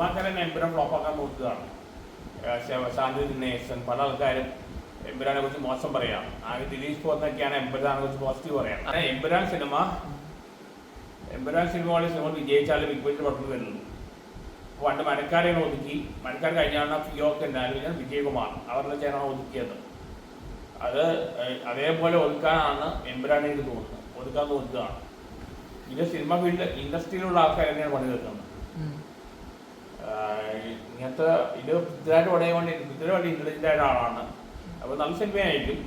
സിനിമാക്കാരൻ എമ്പുരാൻ ഫ്ലോപ്പാക്കാൻ ശാന്തി ദിനേശൻ പല ആൾക്കാരും എംബ്രാനെ കുറിച്ച് മോശം പറയാം. ആകെ ദിലീഷ് പോന്നൊക്കെയാണ് എമ്പുരാനെ കുറിച്ച് പോസിറ്റീവ് പറയാം. അങ്ങനെ എമ്പുരാൻ സിനിമ എംബ്രാൻ സിനിമകളിൽ സിനിമ വിജയിച്ചാലും ബിഗ് ബോസിൽ പുറത്തു വരുന്നു. പണ്ട് മരക്കാരെയാണ് ഒതുക്കി മരക്കാർ കഴിഞ്ഞാണ് ഫിയോക്ക് എന്നാലും വിജയകുമാർ. അവരുടെ ചേരാണ് ഒതുക്കിയത്. അത് അതേപോലെ ഒതുക്കാനാണ് എംബ്രാനെ എനിക്ക് തോന്നുന്നത്. ഒതുക്കാൻ നോക്കുകയാണ് ഇത് സിനിമ ഫീൽഡ് ഇൻഡസ്ട്രിയിലുള്ള ആൾക്കാർ തന്നെയാണ് പണി തീർക്കുന്നത് ഉം. ആഹ് ഇങ്ങനത്തെ ഇത് പൃഥ്വിരാജ് പടയാൻ വേണ്ടി പൃഥ്വിരാജ് വളരെ ഇന്റലിജന്റ് ആയ ആളാണ്. അപ്പോൾ നല്ല സിനിമയായിരിക്കും.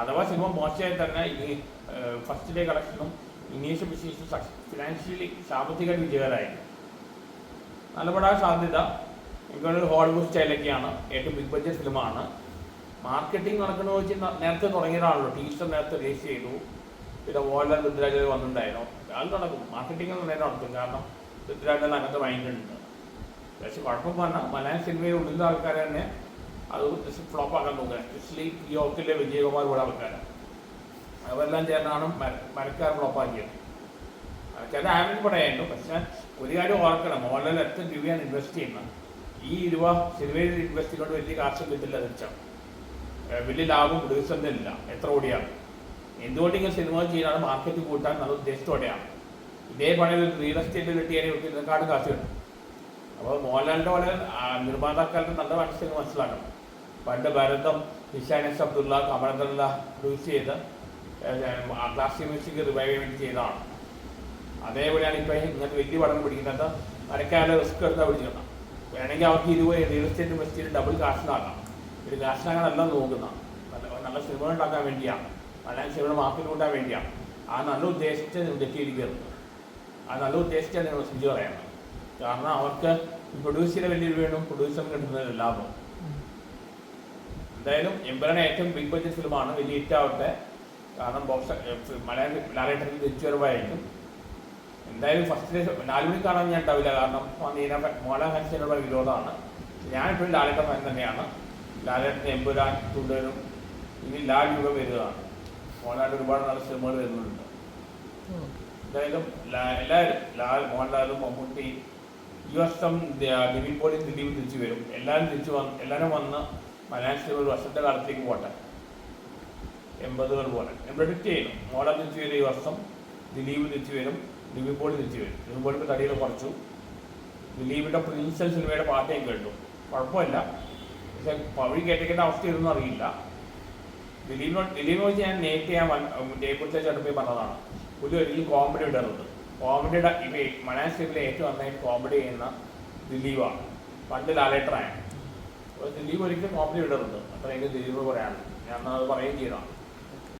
അഥവാ സിനിമ മോശമായി തന്നെ ഇനി ഫസ്റ്റ് ഡേ കളക്ഷനും ഇംഗ്ലീഷ് ബിസിനസ് ഫിനാൻഷ്യലി സാമ്പത്തിക വിജയകരമായിരിക്കും നല്ലപ്പെടാൻ സാധ്യത. എനിക്കൊരു ഹോളിവുഡ് സ്റ്റൈലൊക്കെയാണ്. ഏറ്റവും ബിഗ് ബഡ്ജറ്റ് ഫിലിമാണ് മാർക്കറ്റിംഗ് നടക്കുന്ന വെച്ച് നേരത്തെ തുടങ്ങിയതാണല്ലോ ടീച്ചർ നേരത്തെ രജിസ്റ്റർ ചെയ്തു. പിന്നെ മോഹൻലാൽ പൃഥ്വിരാജ് വന്നിട്ടുണ്ടായിരുന്നു. അത് നടക്കും. മാർക്കറ്റിംഗ് നേരെ നടത്തും കാരണം പൃഥ്വിരാജിന് അങ്ങനത്തെ മൈൻഡ് ഉണ്ട് പക്ഷെ കുഴപ്പം മലയാളം സിനിമയിൽ ഉള്ള ആൾക്കാർ തന്നെ അത് ഫ്ലോപ്പ് ആക്കാൻ നോക്കുക എസ്പെഷ്യലി യോക്കിലെ വിജയകുമാർ പോലെ ആൾക്കാരാണ് അവരെല്ലാം ചേർന്നാണ് മര- മരക്കാർ ഫ്ലോപ്പാക്കിയത് ചില ആവറേജ് പറയായിരുന്നു പക്ഷെ ഒരു കാര്യം ഓർക്കണം. മോഹൻലാൽ എത്ര രൂപയാണ് ഇൻവെസ്റ്റ് ചെയ്യുന്നത്? ഈ രൂപ സിനിമയിൽ ഇൻവെസ്റ്റ് ചെയ്യുന്നതുകൊണ്ട് വലിയ കാശ് കിട്ടില്ല തിരിച്ചാണ് വലിയ ലാഭം ഇല്ല. എത്ര കോടിയാണ്? എന്തുകൊണ്ട് ഇങ്ങനെ സിനിമ ചെയ്യാനാണ് മാർക്കറ്റ് കൂട്ടാൻ നല്ല ഉദ്ദേശത്തോടെയാണ്. ഇതേ പണി റിയൽ എസ്റ്റേറ്റ് കിട്ടിയാൽ ഇവർക്ക് ഇതിനെക്കാട്ടും കാശ് കിട്ടും. അപ്പോൾ മോഹൻലാലിന്റെ പോലെ നിർമ്മാതാക്കാലത്ത് നല്ല മനസ്സിന് മനസ്സിലാക്കണം. പണ്ട് ഭരതം നിഷാനസ് അബ്ദുള്ള കമലദല്ല പ്രൊഡ്യൂസ് ചെയ്ത് ക്ലാസിക് മ്യൂസിക് റിവൈവ് വേണ്ടി ചെയ്തതാണ്. അതേപോലെയാണ് ഇപ്പോൾ ഇങ്ങനത്തെ വലിയ പടം പിടിക്കുന്നത്. മരക്കാല റിസ്ക് എടുത്താൽ പിടിക്കണം വേണമെങ്കിൽ അവർക്ക് ഇരുപത് റിയൽ എസ്റ്റേറ്റ് ചെയ്ത് ഡബിൾ കാശിനാക്കാം ഒരു കാശിനാകാൻ എല്ലാം നോക്കുന്ന നല്ല നല്ല സിനിമ ഉണ്ടാക്കാൻ വേണ്ടിയാണ്. നല്ല സിനിമ മാർക്കറ്റ് കൂട്ടാൻ വേണ്ടിയാണ്. ആ നല്ല ഉദ്ദേശിച്ച് തെറ്റിയിരിക്കുന്നത് ആ നല്ല ഉദ്ദേശിച്ചാണ് നിങ്ങൾ സിജു പറയുന്നത് കാരണം അവർക്ക് പ്രൊഡ്യൂസിന് വലിയ വേണം പ്രൊഡ്യൂസറിന് കിട്ടുന്ന ലാഭം. എന്തായാലും എമ്പറാണ് ഏറ്റവും ബിഗ് ബഡ്ജറ്റ് ഫിലിമാണ് വലിയ ഹിറ്റ് ആവട്ടെ. കാരണം ബോക്സ് മലയാള തിരിച്ചു വരവായിരിക്കും എന്തായാലും ഫസ്റ്റ് നാല് മണി കാണാൻ ഞാൻ ഉണ്ടാവില്ല. കാരണം നീന ഫാൻസിനോട് വിരോധമാണ്. ഞാനിപ്പോഴും ലാലേട്ടൻ ഫാൻ തന്നെയാണ്. ലാലേട്ടൻ എമ്പുരാൻ തുടരും ഇനി ലാൽ യുഗം വരികയാണ് മോഹൻലാലിന്റെ ഒരുപാട് നല്ല സിനിമകൾ വരുന്നുണ്ട്. എന്തായാലും എല്ലാവരും ലാൽ മോഹൻലാലും മമ്മൂട്ടി ഈ വർഷം നിവിൻ പോളി ദിലീപ് തിരിച്ചു വരും. എല്ലാവരും തിരിച്ചു വന്ന് എല്ലാവരും വന്ന് ഫൈനാൻഷ്യൽ ഒരു വർഷത്തെ കാലത്തേക്ക് പോട്ടെ. എൺപതുകൾ പോലെ. ഞാൻ ചെയ്യണം മോഹൻലാൽ തിരിച്ചു വരും ഈ വർഷം. ദിലീപ് തിരിച്ചു വരും. നിവിൻ പോളി തിരിച്ചു വരും. നിവിൻ പോളി തടിയിൽ കുറച്ചു. ദിലീപിന്റെ പ്രിൻസൽ സിനിമയുടെ പാട്ടേം കേട്ടു. കുഴപ്പമില്ല. പക്ഷെ പവിഴി കേട്ടിക്കേണ്ട അവസ്ഥ ഇതൊന്നും അറിയില്ല. ദിലീപിനോട് ദിലീപിനെ വെച്ച് ഞാൻ നേരിട്ട് ഞാൻ ഡേബിൾ ചേട്ടൻ പോയി പറഞ്ഞതാണ്. പുള്ളി ഒരിക്കലും കോമഡി ഇടരുത് കോമഡിയുടെ ഇവ മലയാള ഏറ്റവും നന്നായിട്ട് കോമഡി ചെയ്യുന്ന ദിലീപാണ്. പണ്ട് ലാലേട്ടറാണ് അപ്പോൾ ദിലീപ് ഒരിക്കലും കോമഡി വിടരുത്. അത്ര എനിക്ക് ദിലീപ് പറയാനുള്ളൂ ഞാൻ അത് പറയുകയും ചെയ്തതാണ്.